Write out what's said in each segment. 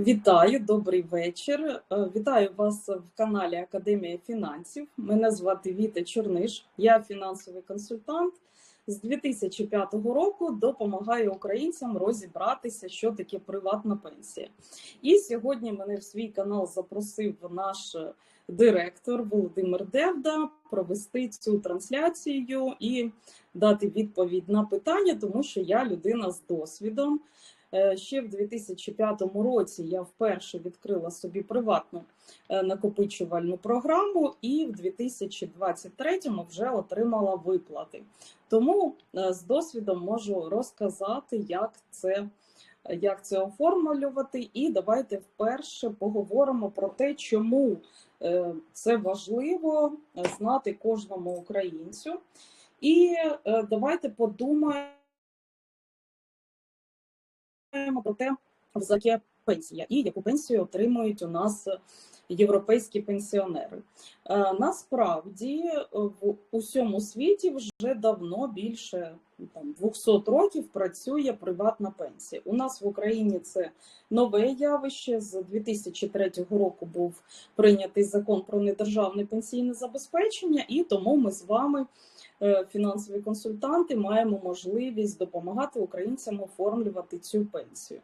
Вітаю, добрий вечір. Е, Вітаю вас в каналі Академія фінансів. Мене звати Віта Чорниш, я фінансовий консультант. З 2005 року допомагаю українцям розібратися, що таке приватна пенсія. І сьогодні мене в свій канал запросив наш директор Володимир Девда провести цю трансляцію і дати відповідь на питання, тому що я людина з досвідом. Е, Ще в 2005 році я вперше відкрила собі приватну е, накопичувальну програму, і в 2023 вже отримала виплати. Тому е, з досвідом можу розказати, як це, як це оформлювати. І давайте вперше поговоримо про те, чому це важливо знати кожному українцю. І давайте подумаємо про те, яке пенсія і яку пенсію отримують у нас європейські пенсіонери. Е, Насправді в усьому світі вже давно більше там 200 років працює приватна пенсія. У нас в Україні це нове явище. З 2003 року був прийнятий закон про недержавне пенсійне забезпечення, і тому ми з вами. Е, Фінансові консультанти маємо можливість допомагати українцям оформлювати цю пенсію.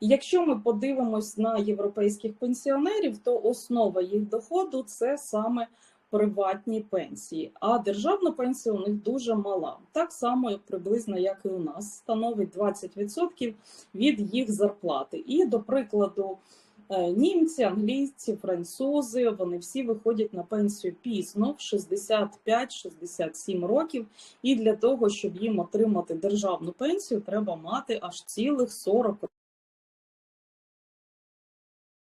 Якщо ми подивимось на європейських пенсіонерів, то основа їх доходу це саме приватні пенсії, а державна пенсія у них дуже мала, так само приблизно як і у нас, становить 20% від їх зарплати. І до прикладу. Е, Німці, англійці, французи, вони всі виходять на пенсію пізно, в 65-67 років. І для того, щоб їм отримати державну пенсію, треба мати аж цілих 40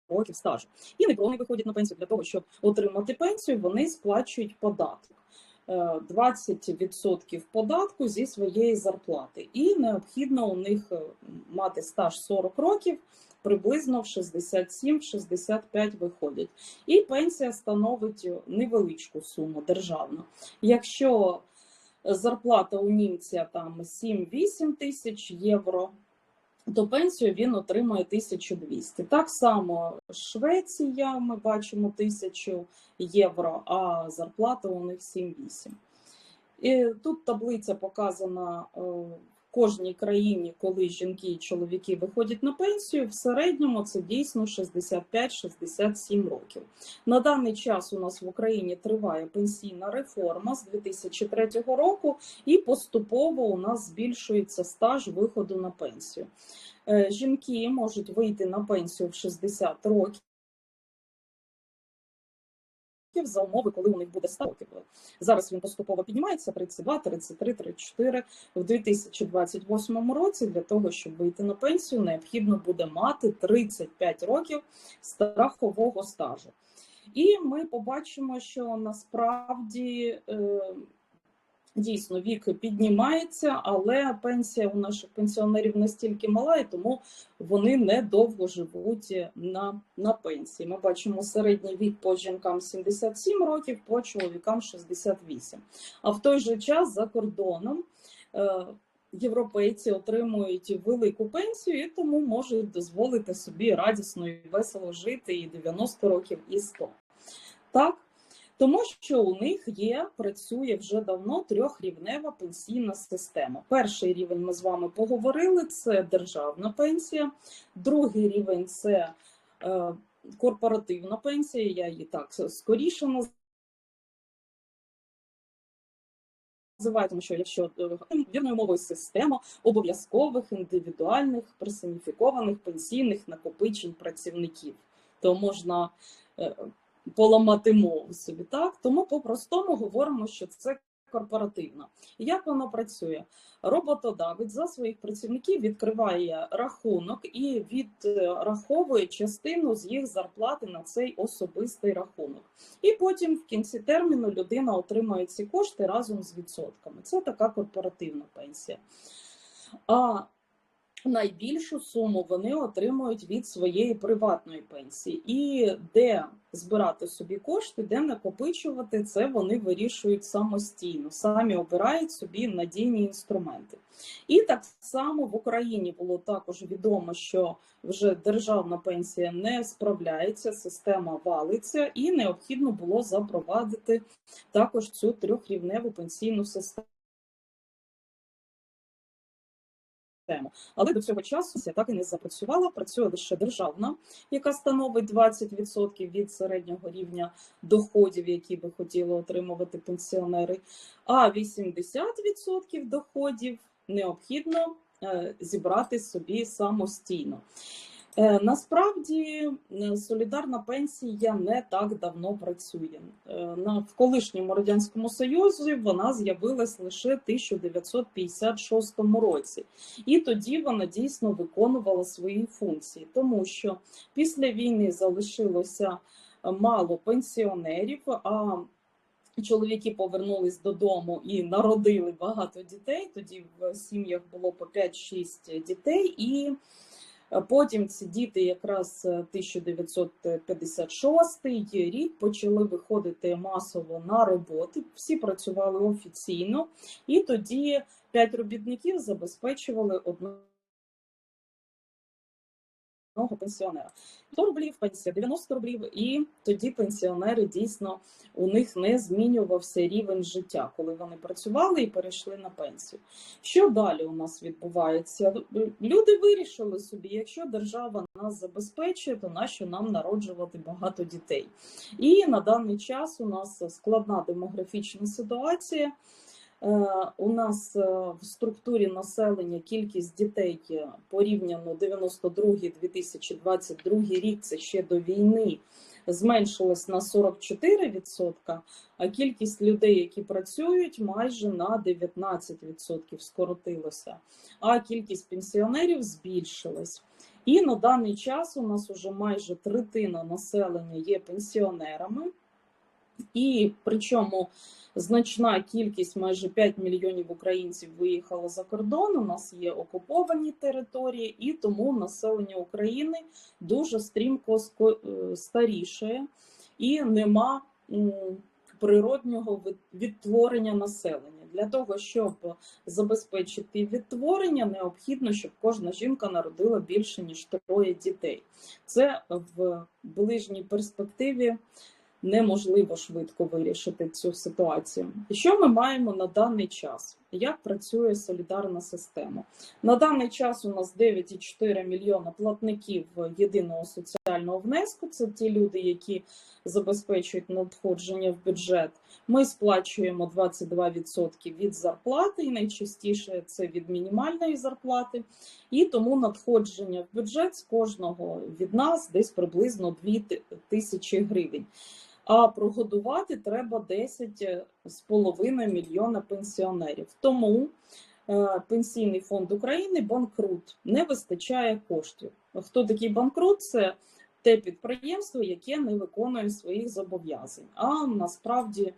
років стажу. І не вони виходять на пенсію для того, щоб отримати пенсію, вони сплачують податок. Е, 20% податку зі своєї зарплати. І необхідно у них е, мати стаж 40 років, приблизно в 67-65 виходять. І пенсія становить невеличку суму державну. Якщо зарплата у німця там 7-8 тисяч євро, то пенсію він отримує 1200. Так само Швеція, ми бачимо 1000 євро, а зарплата у них 7-8. І тут таблиця показана е, кожній країні, коли жінки і чоловіки виходять на пенсію. В середньому це дійсно 65-67 років. На даний час у нас в Україні триває пенсійна реформа з 2003 року, і поступово у нас збільшується стаж виходу на пенсію. Е, Жінки можуть вийти на пенсію в 60 років. За умови, коли у них буде 100 років. Зараз він поступово піднімається 32, 33, 34. В 2028 році для того, щоб вийти на пенсію, необхідно буде мати 35 років страхового стажу. І ми побачимо, що насправді е, дійсно вік піднімається, але пенсія у наших пенсіонерів настільки мала, і тому вони недовго живуть на, на пенсії. Ми бачимо середній вік по жінкам 77 років, по чоловікам 68. А в той же час за кордоном. е, Європейці отримують велику пенсію і тому можуть дозволити собі радісно і весело жити і 90 років, і 100. Так, тому що у них є, працює вже давно трьохрівнева пенсійна система. Перший рівень ми з вами поговорили: це державна пенсія, другий рівень це е, корпоративна пенсія. Я її так скоріше називаю, тому що якщо е, вірною мовою система обов'язкових індивідуальних персоніфікованих пенсійних накопичень працівників, то можна е, поламати мову собі. Так тому по-простому говоримо, що це корпоративна. Як воно працює? Роботодавець за своїх працівників відкриває рахунок і відраховує частину з їх зарплати на цей особистий рахунок. І потім в кінці терміну людина отримує ці кошти разом з відсотками. Це така корпоративна пенсія. А найбільшу суму вони отримують від своєї приватної пенсії. І де збирати собі кошти, де накопичувати це, вони вирішують самостійно, самі обирають собі надійні інструменти. І так само в Україні було також відомо, що вже державна пенсія не справляється, система валиться, і необхідно було запровадити також цю трьохрівневу пенсійну систему. Систему. Але до цього часу це так і не запрацювала. Працює лише державна, яка становить 20% від середнього рівня доходів, які би хотіли отримувати пенсіонери. А 80% доходів необхідно е, зібрати собі самостійно. Е, Насправді е, солідарна пенсія не так давно працює. Е, в колишньому радянському союзі вона з'явилась лише в 1956 році, і тоді вона дійсно виконувала свої функції, тому що після війни залишилося мало пенсіонерів. а Чоловіки повернулись додому і народили багато дітей. Тоді в сім'ях було по 5-6 дітей, і Потім ці діти, якраз е, 1956 рік, почали виходити масово на роботи. Всі працювали офіційно, і тоді п'ять робітників забезпечували одного одного пенсіонера. 100 рублів, пенсія 90 рублів, і тоді пенсіонери дійсно у них не змінювався рівень життя, коли вони працювали і перейшли на пенсію. Що далі у нас відбувається? Люди вирішили собі, якщо держава нас забезпечує, то нащо нам народжувати багато дітей? І на даний час у нас складна демографічна ситуація. Е, У нас е, в структурі населення кількість дітей е, порівняно 92-2022 рік, це ще до війни, зменшилась на 44%, а кількість людей, які працюють, майже на 19% скоротилося, а кількість пенсіонерів збільшилась. І на даний час у нас уже майже третина населення є пенсіонерами, і причому значна кількість, майже 5 мільйонів українців виїхало за кордон. У нас є окуповані території, і тому населення України дуже стрімко е, старішає і нема природнього відтворення населення. Для того, щоб забезпечити відтворення, необхідно, щоб кожна жінка народила більше ніж троє дітей. Це в ближній перспективі неможливо швидко вирішити цю ситуацію. Що ми маємо на даний час? Як працює солідарна система? На даний час у нас 9,4 мільйона платників єдиного соціального внеску. Це ті люди, які забезпечують надходження в бюджет. Ми сплачуємо 22% від зарплати, і найчастіше це від мінімальної зарплати. І тому надходження в бюджет з кожного від нас десь приблизно 2 тисячі гривень. А прогодувати треба 10,5 мільйона пенсіонерів. Тому е, Пенсійний фонд України банкрут, не вистачає коштів. Хто такий банкрут? Це те підприємство, яке не виконує своїх зобов'язань. А насправді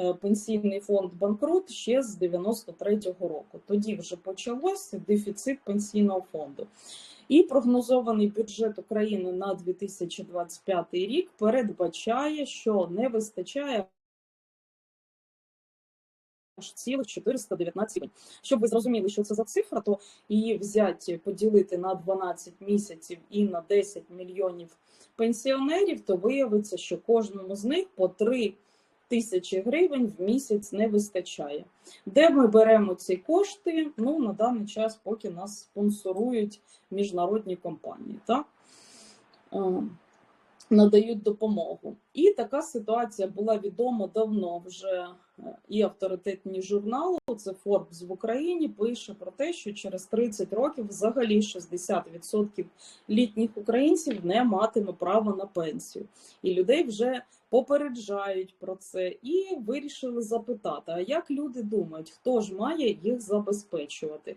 е, пенсійний фонд банкрут ще з 93-го року. Тоді вже почався дефіцит пенсійного фонду. І прогнозований бюджет України на 2025 рік передбачає, що не вистачає аж цілих 419 гривень. Щоб ви зрозуміли, що це за цифра, то її взяти, поділити на 12 місяців і на 10 мільйонів пенсіонерів, то виявиться, що кожному з них по 3 тисячі гривень в місяць не вистачає. Де ми беремо ці кошти? Ну, на даний час, поки нас спонсорують міжнародні компанії, так? Надають допомогу. І така ситуація була відома давно вже е, і авторитетні журнали, це Forbes в Україні, пише про те, що через 30 років взагалі 60% літніх українців не матиме права на пенсію. І людей вже попереджають про це і вирішили запитати: а як люди думають, хто ж має їх забезпечувати?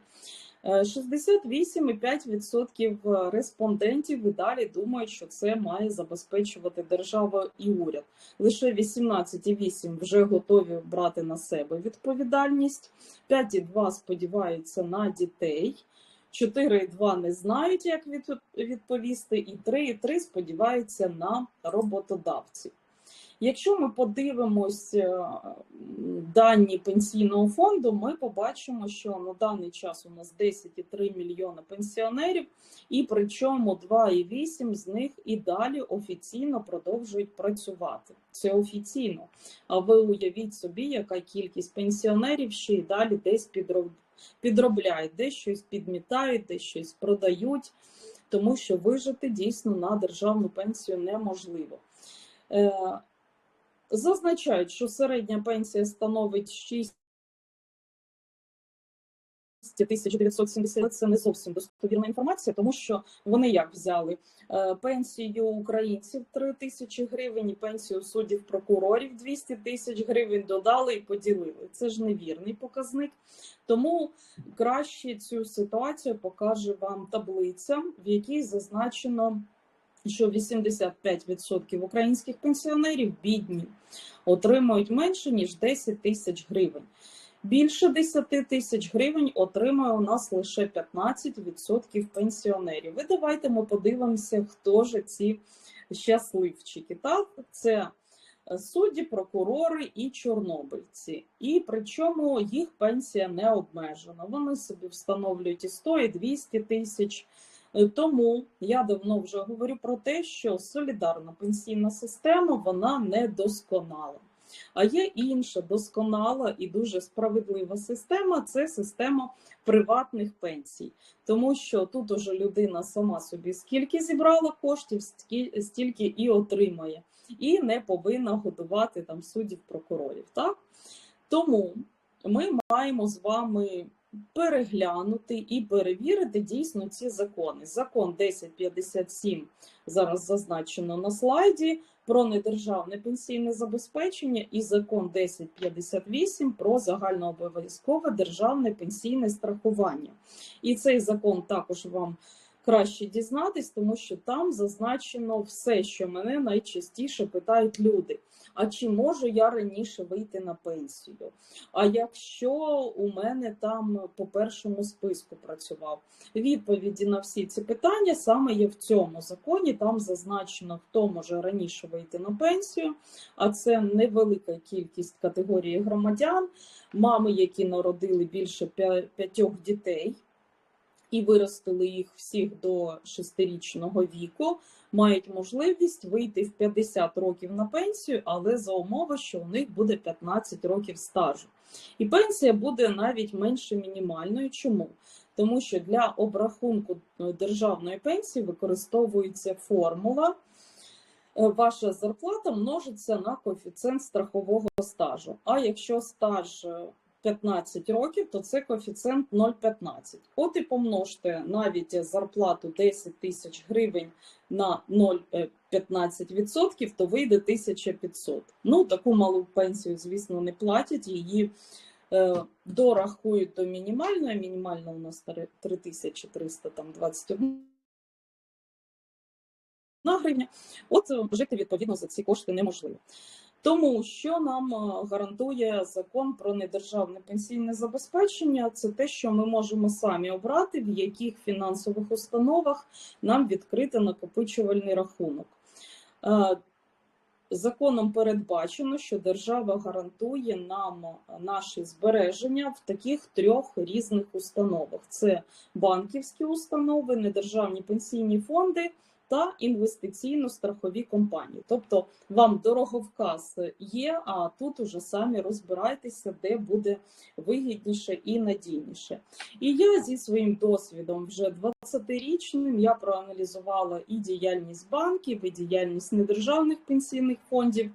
Е, 68,5% респондентів і далі думають, що це має забезпечувати держава і уряд. Лише 18,8% вже готові брати на себе відповідальність, 5,2% сподіваються на дітей. 4,2 не знають, як відповісти, і 3,3 сподіваються на роботодавців. Якщо ми подивимось е, дані пенсійного фонду, ми побачимо, що на даний час у нас 10,3 мільйона пенсіонерів, і причому 2,8 з них і далі офіційно продовжують працювати. Це офіційно. А ви уявіть собі, яка кількість пенсіонерів ще й далі десь підроб... підробляють, десь щось підмітають, десь щось продають, тому що вижити дійсно на державну пенсію неможливо. Зазначають, що середня пенсія становить 6 1970. Це не зовсім достовірна інформація, тому що вони як взяли Е, пенсію українців 3 тисячі гривень, пенсію суддів прокурорів 200 тисяч гривень додали і поділили. Це ж невірний показник. Тому краще цю ситуацію покаже вам таблиця, в якій зазначено що 85% українських пенсіонерів бідні, отримують менше ніж 10 тисяч гривень. Більше 10 тисяч гривень отримує у нас лише 15% пенсіонерів. І давайте ми подивимося, хто ж ці щасливчики. Так, це судді, прокурори і чорнобильці. І причому їх пенсія не обмежена. Вони собі встановлюють і 100, і 200 тисяч. Е, Тому я давно вже говорю про те, що солідарна пенсійна система вона не досконала. А є інша досконала і дуже справедлива система це система приватних пенсій, тому що тут уже людина сама собі скільки зібрала коштів, стільки і отримає, і не повинна годувати там суддів прокурорів. Тому ми маємо з вами переглянути і перевірити дійсно ці закони. Закон 1057 зараз зазначено на слайді про недержавне пенсійне забезпечення і закон 1058 про загальнообов'язкове державне пенсійне страхування. І цей закон також вам краще дізнатись, тому що там зазначено все, що мене найчастіше питають люди. А чи можу я раніше вийти на пенсію? А якщо у мене там по першому списку працював? Відповіді на всі ці питання саме є в цьому законі. Там зазначено, хто може раніше вийти на пенсію, а це невелика кількість категорії громадян, мами, які народили більше п'ятьох дітей. І виростили їх всіх до шестирічного віку, мають можливість вийти в 50 років на пенсію, але за умови, що у них буде 15 років стажу. І пенсія буде навіть менше мінімальної. Чому? Тому що для обрахунку е, державної пенсії використовується формула. е, Ваша зарплата множиться на коефіцієнт страхового стажу. А якщо стаж е, 15 років, то це коефіцієнт 0,15. От і помножте навіть зарплату 10 тисяч гривень на 0,15%, то вийде 1500. Ну, таку малу пенсію, звісно, не платять, її е, дорахують до мінімальної. Мінімальна у нас 3321 гривня. От е, жити відповідно за ці кошти неможливо. Тому що нам е, гарантує закон про недержавне пенсійне забезпечення, це те, що ми можемо самі обрати, в яких фінансових установах нам відкрити накопичувальний рахунок. Е, Законом передбачено, що держава гарантує нам наші збереження в таких трьох різних установах: це банківські установи, недержавні пенсійні фонди та інвестиційно-страхові компанії. Тобто вам дороговказ є, а тут уже самі розбирайтеся, де буде вигідніше і надійніше. І я зі своїм досвідом вже 20-річним я проаналізувала і діяльність банків, і діяльність недержавних пенсійних фондів,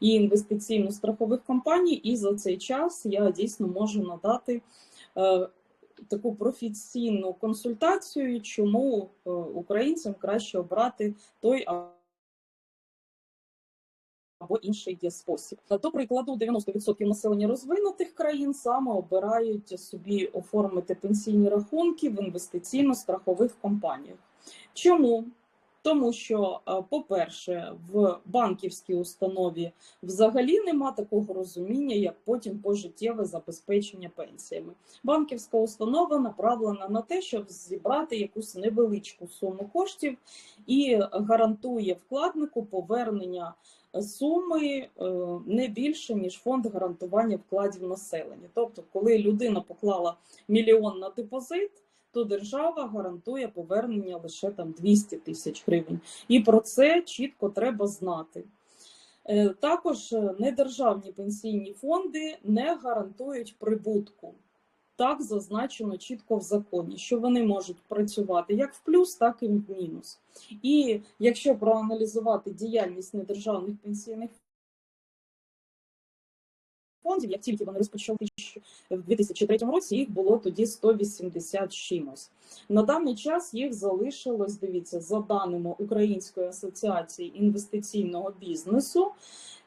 і інвестиційно-страхових компаній. І за цей час я дійсно можу надати. Е, Таку професійну консультацію, чому е, українцям краще обрати той або інший є спосіб. До прикладу, 90% населення розвинутих країн саме обирають собі оформити пенсійні рахунки в інвестиційно-страхових компаніях. Чому? Тому що, е, по-перше, в банківській установі взагалі нема такого розуміння, як потім пожиттєве забезпечення пенсіями. Банківська установа направлена на те, щоб зібрати якусь невеличку суму коштів і гарантує вкладнику повернення суми е, не більше ніж фонд гарантування вкладів населення. Тобто, коли людина поклала мільйон на депозит, то держава гарантує повернення лише там 200 тисяч гривень. І про це чітко треба знати. Е, Також е, недержавні пенсійні фонди не гарантують прибутку. Так зазначено чітко в законі, що вони можуть працювати як в плюс, так і в мінус. І якщо проаналізувати діяльність недержавних пенсійних фондів, як тільки вони розпочали в 2003 році, їх було тоді 180 чимось. На даний час їх залишилось, дивіться, за даними Української асоціації інвестиційного бізнесу,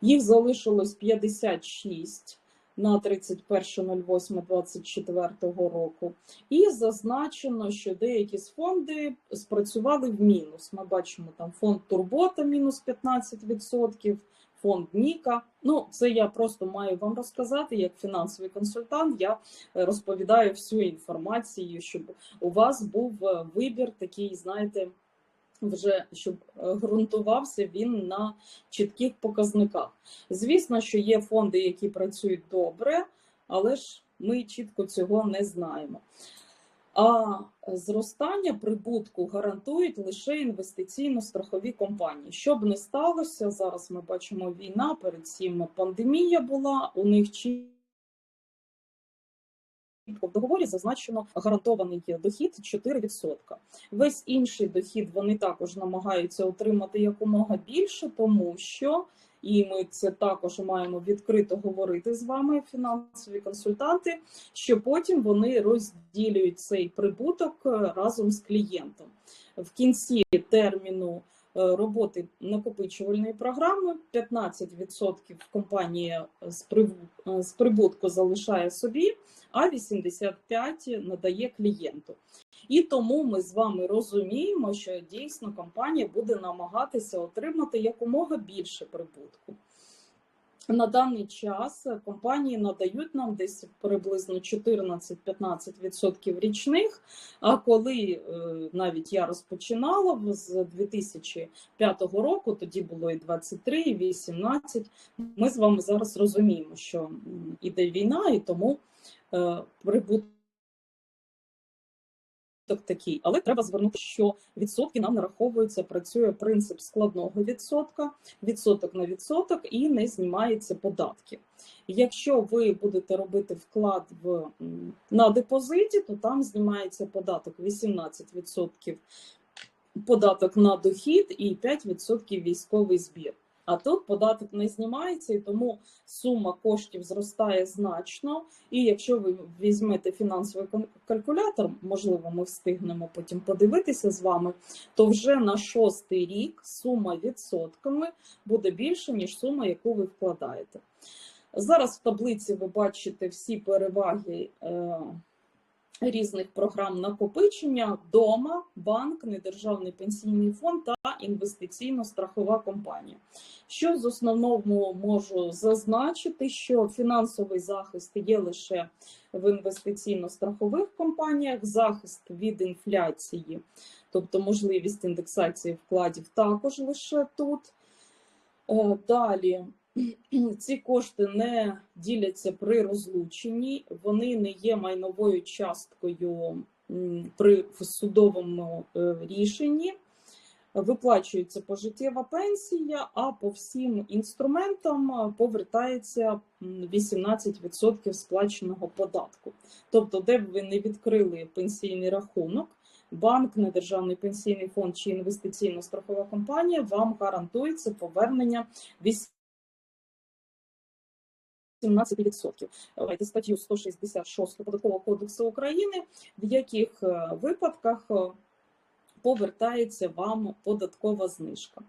їх залишилось 56 на 31.08.24 року. І зазначено, що деякі з фонди спрацювали в мінус. Ми бачимо там фонд Турбота мінус 15%, фонд Ніка. Ну, це я просто маю вам розказати як фінансовий консультант. Я е, розповідаю всю інформацію, щоб у вас був е, вибір такий, знаєте. Вже щоб е, ґрунтувався він на чітких показниках. Звісно, що є фонди, які працюють добре, але ж ми чітко цього не знаємо. А зростання прибутку гарантують лише інвестиційно-страхові компанії. Щоб не сталося, зараз ми бачимо війна, перед цим пандемія була, у них чітко в договорі зазначено гарантований дохід 4%. Весь інший дохід вони також намагаються отримати якомога більше, тому що і ми це також маємо відкрито говорити з вами, фінансові консультанти, що потім вони розділюють цей прибуток е, разом з клієнтом в кінці терміну. е, Роботи накопичувальної програми 15% компанія е, з прибутку залишає собі, а 85% надає клієнту. І тому ми з вами розуміємо, що дійсно компанія буде намагатися отримати якомога більше прибутку. На даний час компанії надають нам десь приблизно 14-15% річних. А коли е, навіть я розпочинала з 2005 року, тоді було і 23, і 18, ми з вами зараз розуміємо, що іде війна, і тому е, прибуток такий. Але треба звернути, що відсотки нам нараховуються, працює принцип складного відсотка, відсоток на відсоток і не знімаються податки. Якщо ви будете робити вклад в, на депозиті, то там знімається податок 18% податок на дохід і 5% військовий збір. А тут податок не знімається, і тому сума коштів зростає значно. І якщо ви візьмете фінансовий кал- калькулятор, можливо, ми встигнемо потім подивитися з вами, то вже на шостий рік сума відсотками буде більше, ніж сума, яку ви вкладаєте. Зараз в таблиці ви бачите всі переваги е, різних програм накопичення, дома, банк, недержавний пенсійний фонд та інвестиційно-страхова компанія. Що з основного можу зазначити, що фінансовий захист є лише в інвестиційно-страхових компаніях, захист від інфляції, тобто можливість індексації вкладів також лише тут. Е, Далі ці кошти не діляться при розлученні, вони не є майновою часткою при судовому е, рішенні. Виплачується пожиттєва пенсія, а по всім інструментам повертається м, 18% сплаченого податку. Тобто, де б ви не відкрили пенсійний рахунок, банк, недержавний пенсійний фонд чи інвестиційно-страхова компанія вам гарантується повернення 17%. Давайте статтю 166 Податкового кодексу України, в яких е, випадках е, повертається вам податкова знижка.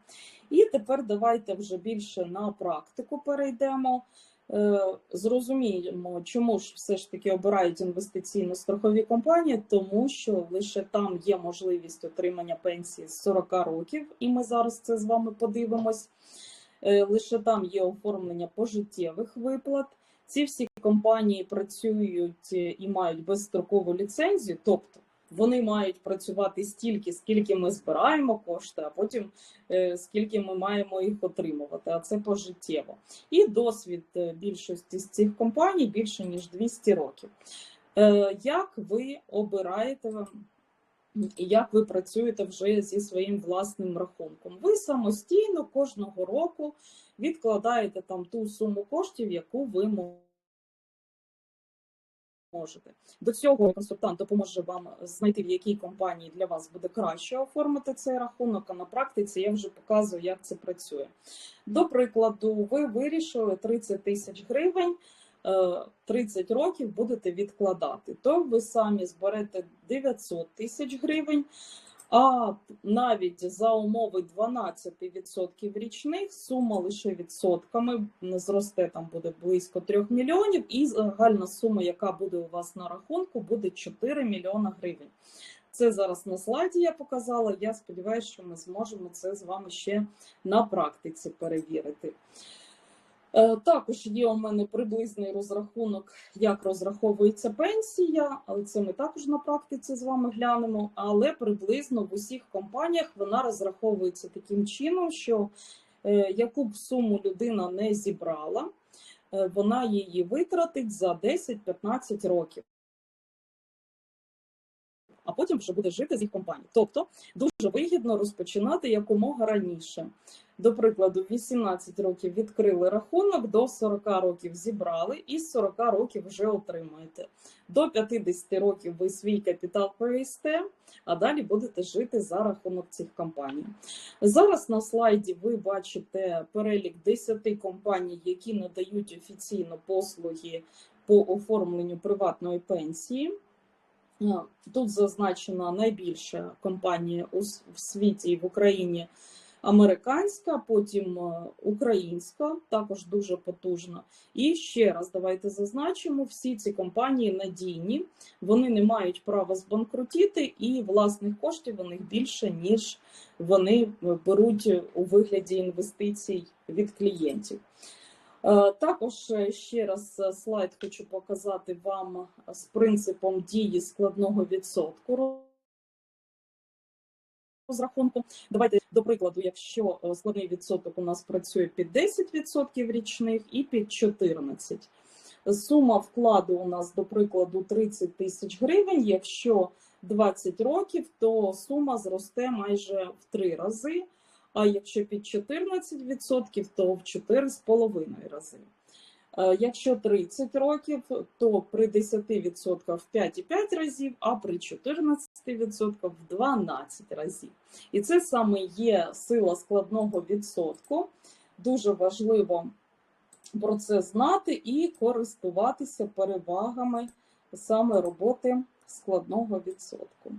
І тепер давайте вже більше на практику перейдемо. Е, Зрозуміємо, чому ж все ж таки обирають інвестиційно-страхові компанії, тому що лише там є можливість отримання пенсії з 40 років, і ми зараз це з вами подивимось. Е, Лише там є оформлення пожиттєвих виплат. Ці всі компанії працюють е, і мають безстрокову ліцензію, тобто вони мають працювати стільки, скільки ми збираємо кошти, а потім е, скільки ми маємо їх отримувати. А це пожиттєво. І досвід більшості з цих компаній більше ніж 200 років. Як ви обираєте як ви працюєте вже зі своїм власним рахунком? Ви самостійно кожного року відкладаєте там ту суму коштів, яку ви можете. До цього консультант допоможе вам знайти, в якій компанії для вас буде краще оформити цей рахунок. А на практиці я вже показую, як це працює. До прикладу, ви вирішили 30 тисяч гривень. Е, 30 років будете відкладати, то ви самі зберете 900 тисяч гривень, а навіть за умови 12% річних сума лише відсотками зросте там буде близько 3 мільйонів, і загальна сума, яка буде у вас на рахунку, буде 4 мільйона гривень. Це зараз на слайді я показала. Я сподіваюся, що ми зможемо це з вами ще на практиці перевірити. Е, Також є у мене приблизний розрахунок, як розраховується пенсія, але це ми також на практиці з вами глянемо. Але приблизно в усіх компаніях вона розраховується таким чином, що е, яку б суму людина не зібрала, е, вона її витратить за 10-15 років. А потім вже буде жити з їх компаній. Тобто дуже вигідно розпочинати якомога раніше. До прикладу, 18 років відкрили рахунок, до 40 років зібрали і з 40 років вже отримуєте. До 50 років ви свій капітал повісте, а далі будете жити за рахунок цих компаній. Зараз на слайді ви бачите перелік 10 компаній, які надають офіційно послуги по оформленню приватної пенсії. Тут зазначена найбільша компанія у світі і в Україні американська, потім е, українська, також дуже потужна. І ще раз давайте зазначимо: всі ці компанії надійні, вони не мають права збанкрутіти, і власних коштів у них більше, ніж вони беруть у вигляді інвестицій від клієнтів. Е, Також е, ще раз слайд хочу показати вам з принципом дії складного відсотку розрахунку. Давайте до прикладу, якщо е, складний відсоток у нас працює під 10% річних і під 14%. Сума вкладу у нас, до прикладу, 30 тисяч гривень. Якщо 20 років, то сума зросте майже в 3 рази. А якщо під 14%, то в 4,5 рази. Е, Якщо 30 років, то при 10% в 5,5 разів, а при 14% в 12 разів. І це саме є сила складного відсотку. Дуже важливо про це знати і користуватися перевагами саме роботи складного відсотку.